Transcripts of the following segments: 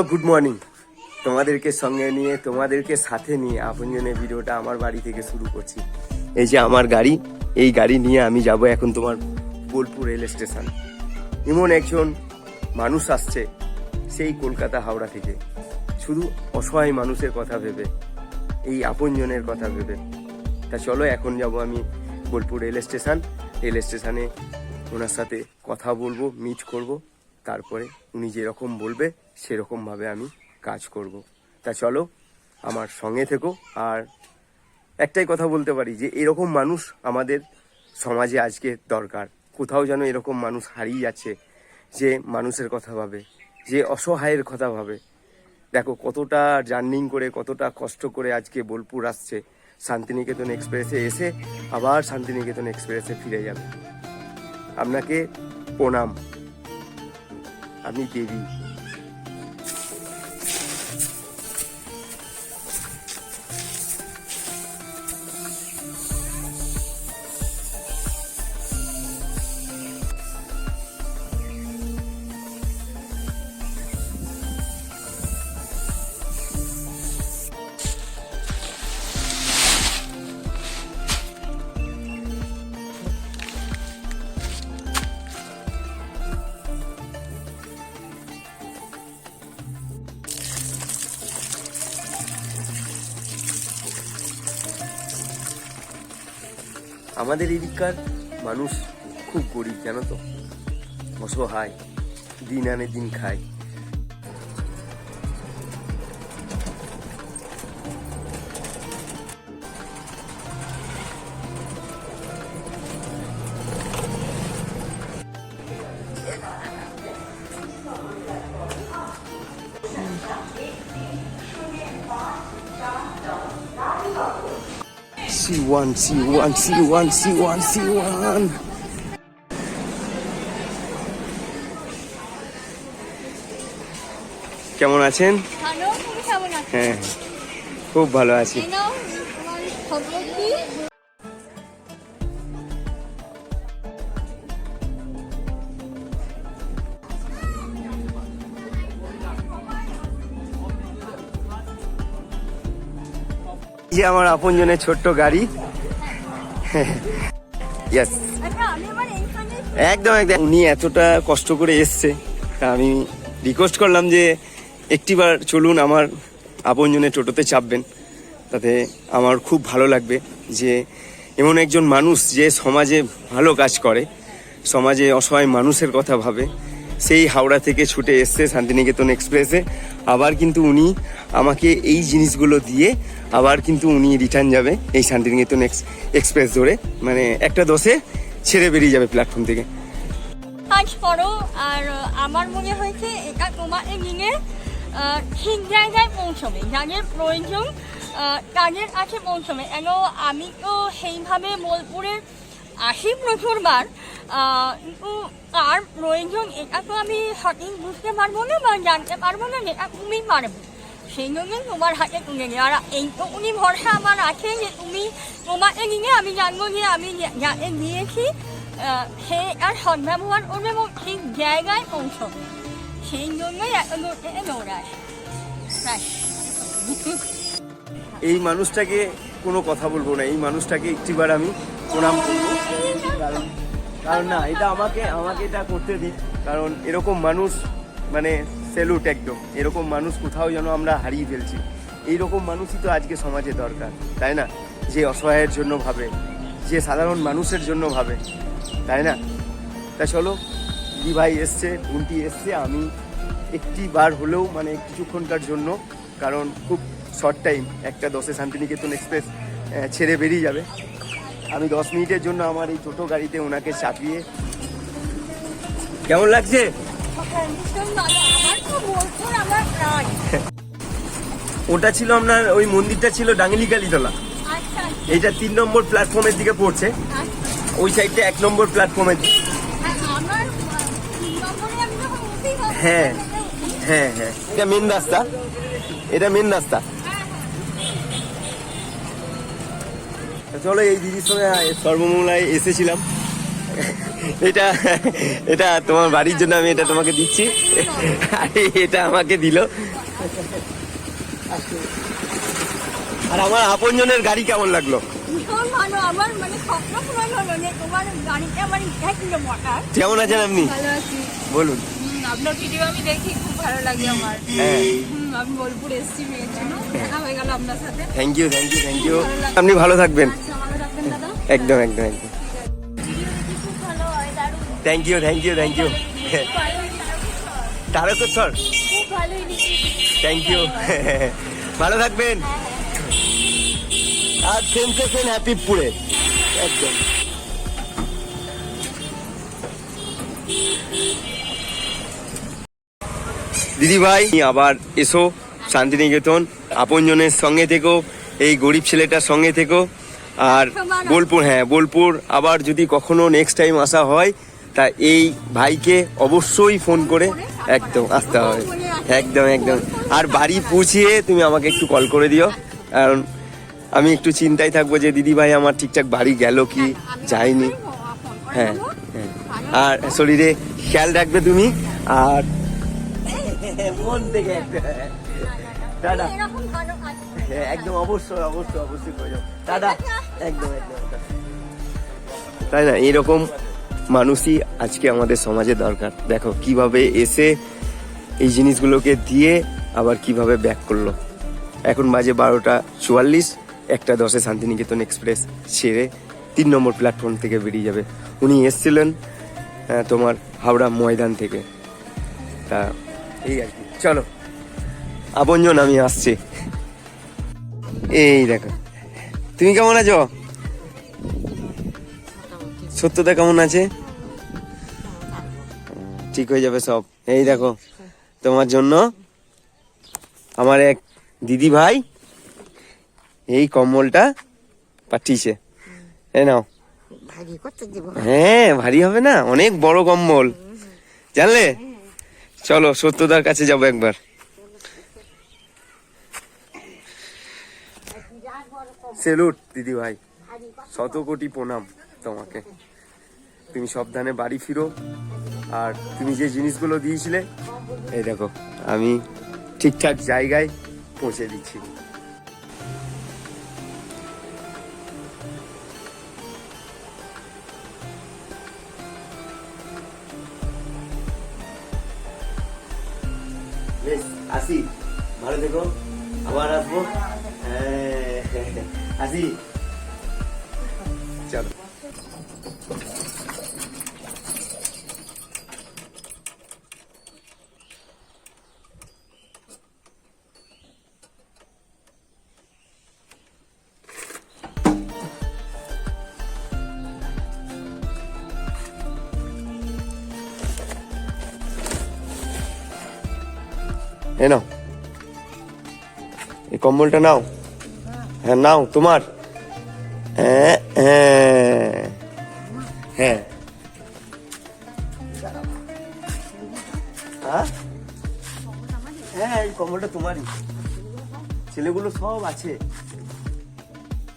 Good morning তোমাদেরকে সঙ্গে নিয়ে, তোমাদেরকে সাথে নিয়ে আপনজনের ভিডিওটা আমার বাড়ি থেকে শুরু করছি। এই যে আমার গাড়ি, এই গাড়ি নিয়ে আমি যাব এখন তোমার বোলপুর রেল স্টেশন। এমন একজন মানুষ আসছে সেই কলকাতা হাওড়া থেকে। শুধু অসহায় মানুষের কথা ভেবে, এই আপনজনের কথা ভেবে। তা চলো, এখন যাব আমি বোলপুর রেল স্টেশন। রেল স্টেশনে ওনার সাথে কথা বলব মিট করব। তারপরে উনি যেরকম বলবে সেরকমভাবে আমি কাজ করব। তা চলো আমার সঙ্গে থেকো। আর একটাই কথা বলতে পারি যে, এরকম মানুষ আমাদের সমাজে আজকে দরকার। কোথাও যেন এরকম মানুষ হারিয়ে যাচ্ছে যে মানুষের কথা ভাবে, যে অসহায়ের কথা ভাবে। দেখো, কতটা জার্নিং করে, কতটা কষ্ট করে আজকে বোলপুর আসছে। শান্তিনিকেতন এক্সপ্রেসে এসে আবার শান্তিনিকেতন এক্সপ্রেসে ফিরে যাবে। আপনাকে প্রণাম। আপনি দেবী। আমাদের এদিককার মানুষ খুব গরিব জানো তো? অসহায় দিন আনে দিন খায়। One C one C one C one C one কেমন আছেন? আছো? হ্যাঁ খুব ভালো আছি। আমার আপনজনের ছোট্ট গাড়ি। ইয়েস আচ্ছা এইখানে একদম একদম। উনি এতটা কষ্ট করে এসছে। আমি রিকোয়েস্ট করলাম যে একটিবার চলুন আমার আপনজনের টোটোতে চাপবেন। তাতে আমার খুব ভালো লাগবে যে এমন একজন মানুষ যে সমাজে ভালো কাজ করে সমাজে অসহায় মানুষের কথা ভাবে। সেই হাওড়া থেকে ছুটে এসছে শান্তিনিকেতন এক্সপ্রেসে। আবার কিন্তু উনি আমাকে এই জিনিসগুলো দিয়ে আবার কিন্তু উনি রিটার্ন যাবে এই শান্তিনিকেতন এক্স- এক্সপ্রেস ধরে। মানে একটা দোষে ছেড়ে বেরিয়ে যাবে প্ল্যাটফর্ম থেকে। কাজ করো আর আমার মনে হয়েছে এটা তোমার নিয়ে ঠিক জায়গায় পৌঁছবে। যাদের প্রয়োজন তাদের কাছে পৌঁছবে। কেন আমি তো সেইভাবে বোলপুরে আসি প্রচুরবার কিন্তু তার প্রয়োজন এটা তো আমি সঠিক বুঝতে পারব না বা জানতে পারব না, যেটা তুমি পারবে। সেই জন্যই তোমার হাতে তুলে নিই আর এইটুকুনি ভরসা আমার আছে যে তুমি তোমাকে নিয়ে, আমি জানব যে আমি যাকে দিয়েছি সে আর সদ্ব্যবহার করবে এবং ঠিক জায়গায় পৌঁছবে। সেই জন্যই এত দূর থেকে দৌড়ায়। এই মানুষটাকে কোনো কথা বলব না, এই মানুষটাকে একটিবার আমি প্রণাম করব। কারণ কারণ না, এটা আমাকে আমাকে এটা করতে দিন। কারণ এরকম মানুষ মানে সেলুট একদম। এরকম মানুষ কোথাও যেন আমরা হারিয়ে ফেলছি। এইরকম মানুষই তো আজকে সমাজে দরকার, তাই না? যে অসহায়ের জন্য ভাবে, যে সাধারণ মানুষের জন্য ভাবে, তাই না? তা চলো দি ভাই এসছে উনটি এসছে, আমি একটি বার হলেও মানে কিছুক্ষণকার জন্য, কারণ খুব শর্ট টাইম একটা দশে শান্তিনিকেতন এক্সপ্রেস ছেড়ে বেরিয়ে যাবে। আমি দশ মিনিটের জন্য আমার এই ছোটো গাড়িতে ওনাকে চাপিয়ে কেমন লাগছে? ওটা ছিল আপনার ওই মন্দিরটা ছিল ডাঙ্গিলি কালীতলা এইটা তিন নম্বর প্ল্যাটফর্মের দিকে পড়ছে। ওই সাইডটা এক নম্বর প্ল্যাটফর্মের হ্যাঁ। হ্যাঁ হ্যাঁ। এটা মেন রাস্তা। এটা মেন রাস্তা। চলো এই দিদির সঙ্গে সর্বমূলায় এসেছিলাম। এটা এটা তোমার বাড়ির জন্য আমি এটা তোমাকে দিচ্ছি। আরে এটা আমাকে দিল। আর আমার আপনজনের গাড়ি কেমন লাগল? মানে কেমন আছেন আপনি? বলুন। আপনার ভিডিও আমি দেখি খুব ভালো লাগে আমার। হ্যাঁ। আমি বোলপুর এসেছি মেয়ের জন্য। দেখা হয়ে গেল আপনার সাথে। Thank you thank you thank you আপনি ভালো থাকবেন। আচ্ছা একদম একদম একদম। হয় thank you thank you thank you খুব থ্যাংক ইউ ভালো থাকবেন। আর সেন্সেশন হ্যাপি পুরে। একদম। দিদি ভাই আবার এসো শান্তিনিকেতন। আপনজনের সঙ্গে থেকো এই গরিব ছেলেটার সঙ্গে থেকো। আর বোলপুর হ্যাঁ বোলপুর আবার যদি কখনো নেক্সট টাইম আসা হয় তা এই ভাইকে অবশ্যই ফোন করে একদম আসতে হবে। একদম একদম। আর বাড়ি পৌঁছিয়ে তুমি আমাকে একটু কল করে দিও। কারণ আমি একটু চিন্তায় থাকব যে দিদি ভাই আমার ঠিকঠাক বাড়ি গেল কি যায়নি। হ্যাঁ হ্যাঁ। আর শরীরে খেয়াল রাখবে তুমি। আর মন থেকে হ্যাঁ, একদম অবশ্যই অবশ্যই অবশ্যই করে যাও দাদা একদম একদম। তাই না? এরকম মানুষই আজকে আমাদের সমাজে দরকার। দেখো কীভাবে এসে এই জিনিসগুলোকে দিয়ে আবার কীভাবে ব্যাক করল। এখন বাজে বারোটা চুয়াল্লিশ একটা দশে শান্তিনিকেতন এক্সপ্রেস ছেড়ে তিন নম্বর প্ল্যাটফর্ম থেকে বেরিয়ে যাবে। উনি এসছিলেন তোমার হাওড়া ময়দান থেকে। তা এই আর কি। চলো। আপনজন আমি আসছি। এই দেখো। তুমি কেমন আছো? সত্যতা কেমন আছে? ঠিক হয়ে যাবে সব। এই দেখো তোমার জন্য আমার এক দিদি ভাই এই কম্বলটা পাঠিয়েছে। এই নাও। ভারী করতে দেবো। হ্যাঁ ভারী হবে না অনেক বড় কম্বল। জানলে? চলো, সত্যদার কাছে যাব একবার। সেলুট দিদি ভাই। শত কোটি প্রণাম তোমাকে। তুমি সাবধানে বাড়ি ফিরো। আর তুমি যে জিনিসগুলো দিয়েছিলে, এই দেখো, আমি ঠিকঠাক জায়গায় পৌঁছে দিচ্ছি। আসি ভালো থেকো আবার আসব। আসি চলো। এ এই কম্বলটা নাও। হ্যাঁ নাও, তোমার। হ্যাঁ হ্যাঁ। হ্যাঁ? হ্যাঁ? এই কম্বলটা তোমারই। ছেলেগুলো সব আছে।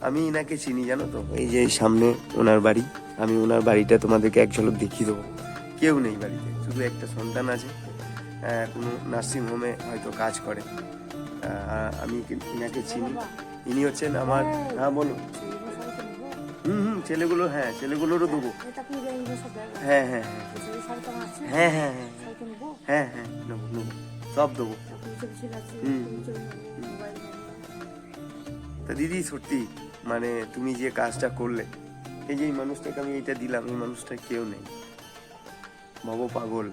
আমি এনাকে চিনি, জানো তো? এই যে সামনে ওনার বাড়ি, আমি ওনার বাড়িটা তোমাদেরকে এক ঝলক দেখিয়ে দেবো। কেউ নেই বাড়িতে, শুধু একটা সন্তান আছে। কোনো নার্সিংহোমে হয়তো কাজ করে। আমি ইনাকে চিনি? ইনি হচ্ছেন আমার হ্যাঁ বলুন। হুম হুম ছেলেগুলো হ্যাঁ ছেলেগুলোরও দেবো। হ্যাঁ হ্যাঁ হ্যাঁ হ্যাঁ। হ্যাঁ হ্যাঁ হ্যাঁ।, হ্যাঁ হ্যাঁ। নেব? নেব সব দেবো। হুম তা দিদি সত্যি মানে তুমি যে কাজটা করলে এই যে এই মানুষটাকে আমি এইটা দিলাম এই মানুষটা কেউ নেই। ভব পাগল।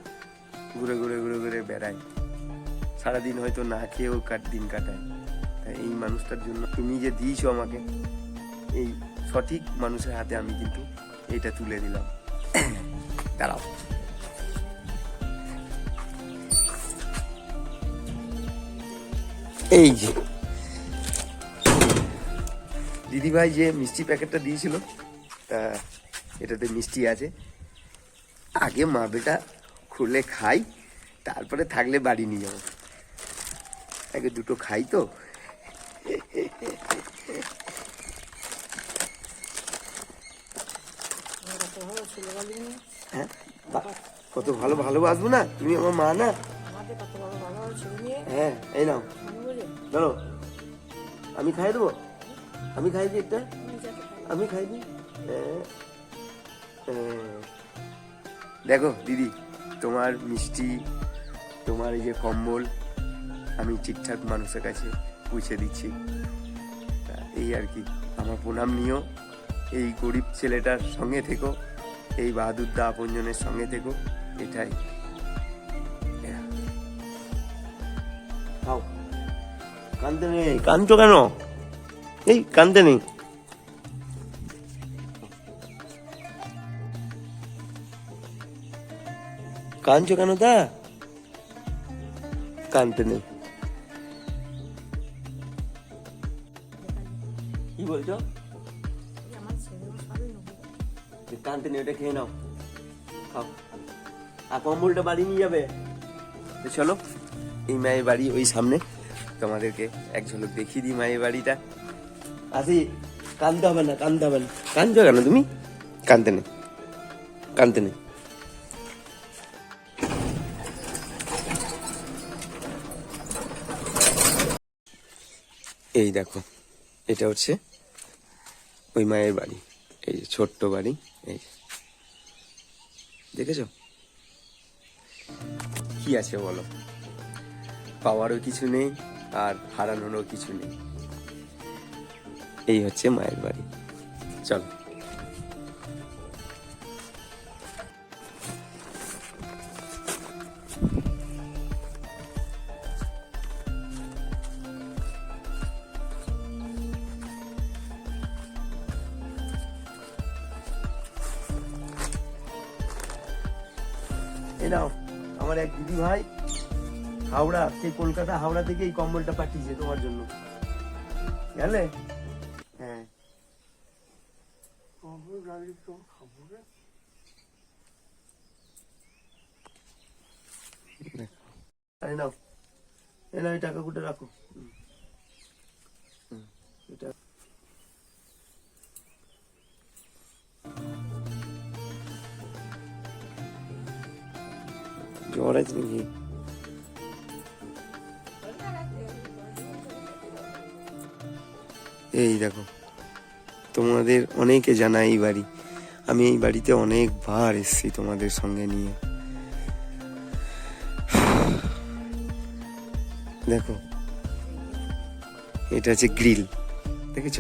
ঘুরে ঘুরে ঘুরে ঘুরে বেড়ায়। সারাদিন হয়তো না খেয়েও কাট দিন কাটায়। তাই এই মানুষটার জন্য তুমি যে দিয়েছ আমাকে, এই সঠিক মানুষের হাতে আমি কিন্তু এটা তুলে দিলাম। দাঁড়াও। এই যে। দিদিভাই যে মিষ্টি প্যাকেটটা দিয়েছিল, তা এটাতে মিষ্টি আছে। আগে মা বেটা খুলে খাই, তারপরে থাকলে বাড়ি নিয়ে যাব। আগে দুটো খাই তো। হ্যাঁ? কত ভালো ভালোবাসবো না? তুমি আমার মা না? হ্যাঁ এই নাও। আমি খাই দেবো? আমি খাই দিই একটা? আমি খাই দিই? হ্যাঁ। হ্যাঁ। দেখো, দিদি। তোমার মিষ্টি তোমার এই যে কম্বল আমি ঠিকঠাক মানুষের কাছে পৌঁছে দিচ্ছি। তা এই আর কি আমার প্রণাম নিও। এই গরিব ছেলেটার সঙ্গে থেকো এই বাহাদুর দা আপনজনের সঙ্গে থেকো এটাই। খাও। কানতে নেই। কানছো কেন? এই কানতে নেই। কানছো কেন দা কানতে নেই। কি বলছো? কানতে নেই ওটা খেয়ে নাও। খাও। আর কম্বলটা বাড়ি নিয়ে যাবে? তো চলো এই মায়ের বাড়ি ওই সামনে। তোমাদেরকে এক ঝলক দেখিয়ে দিই মায়ের বাড়িটা। আসি কানতে হবে না কানতে হবে না। কানছো কেন তুমি? কানতে নেই। কানতে নেই। এই দেখো, এটা হচ্ছে ওই মায়ের বাড়ি, এই যে ছোট্ট বাড়ি, এই দেখেছ? কি আছে বলো? পাওয়ারও কিছু নেই আর হারানোরও কিছু নেই। এই হচ্ছে মায়ের বাড়ি। চলো। এই আমার এক দিদি ভাই হাওড়া সেই কলকাতা হাওড়া থেকে এই কম্বলটা পাঠিয়েছে তোমার জন্য। গেলে হ্যাঁ। নাও এই টাকা কুটে রাখো। এটা নাকি এই দেখো, তোমাদের অনেকে জানা এই বাড়ি। আমি এই বাড়িতে অনেকবার এসেছি তোমাদের সঙ্গে নিয়ে। দেখো, এটা হচ্ছে গ্রিল, দেখেছ?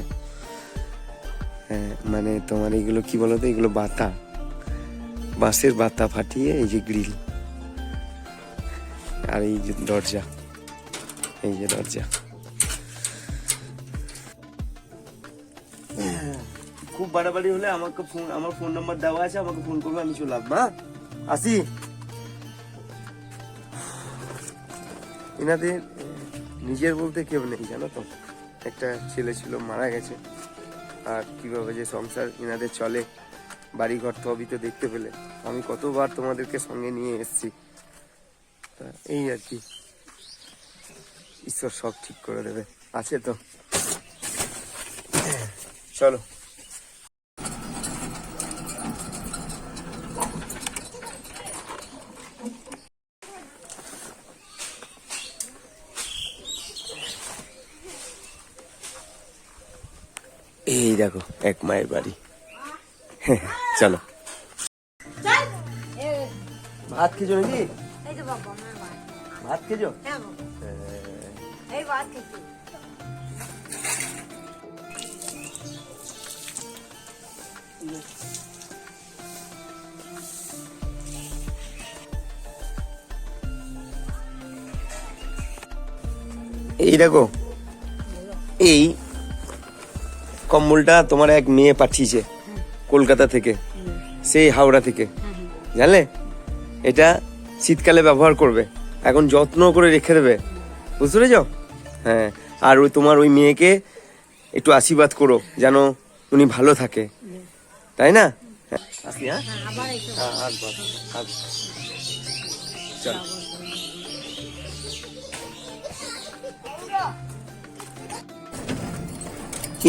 হ্যাঁ মানে তোমার এগুলো কি বলতো? এগুলো বাতা। বাঁশের বাতা ফাটিয়ে এই যে গ্রিল। আর এই যে দরজা, এই যে দরজা। খুব বাড়াবাড়ি হলে আমাকে ফোন আমার ফোন নাম্বার দেওয়া আছে, আমাকে ফোন করবে, আমি চলে আসব হ্যাঁ? আসি। এনাদের নিজের বলতে কেউ নেই, জানো তো? একটা ছেলে ছিল, মারা গেছে। আর কীভাবে যে সংসার এনাদের চলে বাড়ি ঘর তবই তো দেখতে পেলে। আমি কতবার তোমাদেরকে সঙ্গে নিয়ে এসেছি। তা এই আর কি। ঈশ্বর সব ঠিক করে দেবে। আছে তো। চলো। এই দেখো এক মায়ের বাড়ি। চলো। ভাত খেছো নাকি? এই যে বাবা ভাত খেছো হ্যাঁ এই বাদ খেতে এই দেখো এই কম্বলটা তোমার এক মেয়ে পাঠিয়েছে কলকাতা থেকে সেই হাওড়া থেকে। জানলে? এটা শীতকালে ব্যবহার করবে। এখন যত্ন করে রেখে দেবে। বুঝতে পেরেছ? হ্যাঁ আর ওই তোমার ওই মেয়েকে একটু আশীর্বাদ করো, যেন উনি ভালো থাকে। তাই না? হ্যাঁ? হ্যাঁ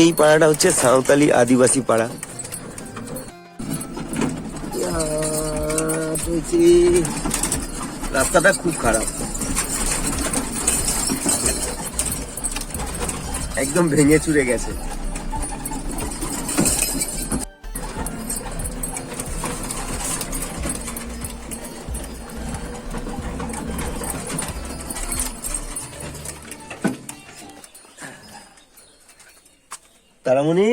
এই পাড়াটা হচ্ছে সাঁওতালি আদিবাসী পাড়া। চলছে রাস্তাটা খুব খারাপ। একদম ভেঙে চুরে গেছে। তারামণি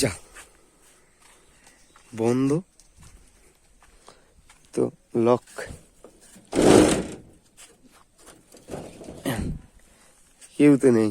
যা বন্ধ। তো লক কেউ তো নেই।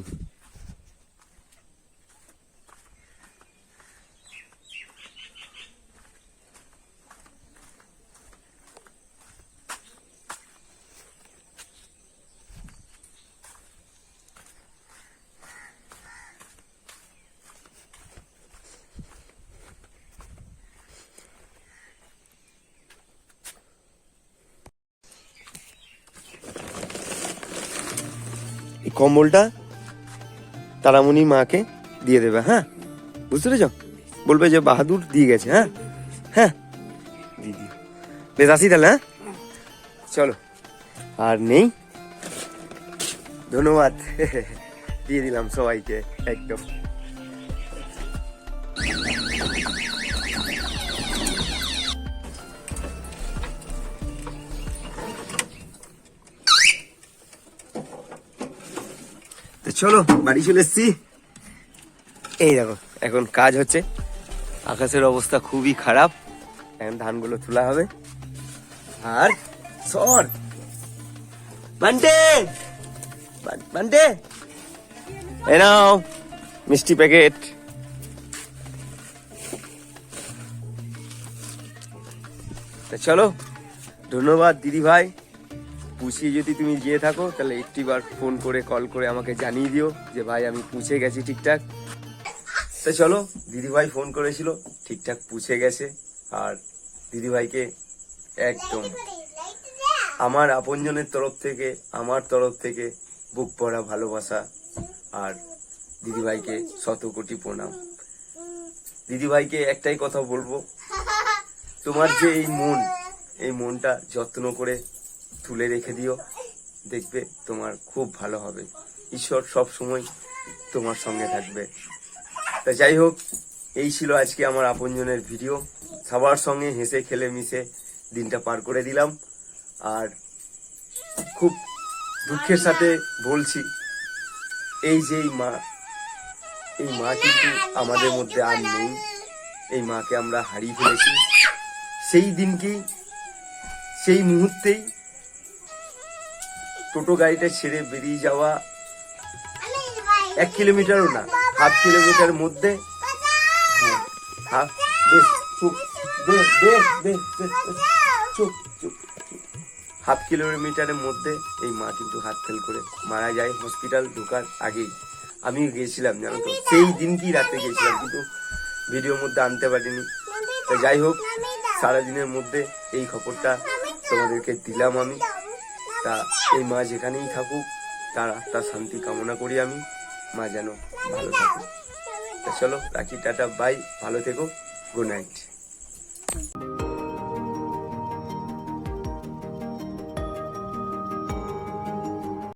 কম্বলটা তারামণি মাকে দিয়ে দেবে হ্যাঁ? বুঝতে পেরেছ? বলবে যে বাহাদুর দিয়ে গেছে হ্যাঁ? হ্যাঁ? দিদি বেশ আসি তাহলে হ্যাঁ? চলো। আর নেই? ধন্যবাদ। দিয়ে দিলাম সবাইকে, একদম। চলো, বাড়ি চলে এসছি। এই দেখো, এখন কাজ হচ্ছে। আকাশের অবস্থা খুবই খারাপ। এখন ধানগুলো তোলা হবে। আর সর। বান্টে! বান- বান্টে! এই নাও, মিষ্টি প্যাকেট। চলো, ধন্যবাদ দিদি ভাই পুষিয়ে যদি তুমি গিয়ে থাকো, তাহলে একটিবার ফোন করে কল করে আমাকে জানিয়ে দিও যে, ভাই, আমি পুছে গেছি ঠিকঠাক। তো চলো, দিদিভাই ফোন করেছিল, ঠিকঠাক পুছে গেছে। আর দিদিভাইকে একদম আমার আপনজনের তরফ থেকে, আমার তরফ থেকে বুক পড়া ভালোবাসা। আর দিদিভাইকে শত কোটি প্রণাম। দিদিভাইকে একটাই কথা বলব, তোমার যে এই মন, এই মনটা যত্ন করে তুলে রেখে দিও। দেখবে তোমার খুব ভালো হবে। ঈশ্বর সব সময় তোমার সঙ্গে থাকবে। তা যাই হোক, এই ছিল আজকে আমার আপনজনের ভিডিও। সবার সঙ্গে হেসে, খেলে, মিশে দিনটা পার করে দিলাম। আর খুব দুঃখের সাথে বলছি, এই যে মা, এই মা কিন্তু আমাদের মধ্যে আর নেই। এই মাকে আমরা হারিয়ে ফেলেছি। সেই দিনকেই, সেই মুহূর্তেই টোটো গাড়িটা ছেড়ে বেরিয়ে যাওয়া এক কিলোমিটারও না, হাফ কিলোমিটার মধ্যে। হাফ কিলোমিটারের মধ্যে এই মা কিন্তু হাত ফেল করে মারা যায়, হসপিটাল ঢোকার আগেই। আমি গিয়েছিলাম, জানো তো। সেই দিনকেই রাতে গিয়েছিলাম, কিন্তু ভিডিওর মধ্যে আনতে পারিনি। তো যাই হোক, সারাদিনের মধ্যে এই খবরটা তোমাদেরকে দিলাম আমি। তা এই মা যেখানেই থাকুক, তার আত্মার শান্তি কামনা করি আমি। মা যেন ভালো থাকুক। তা চলো রাখি, টাটা বাই ভালো থেকো গুড নাইট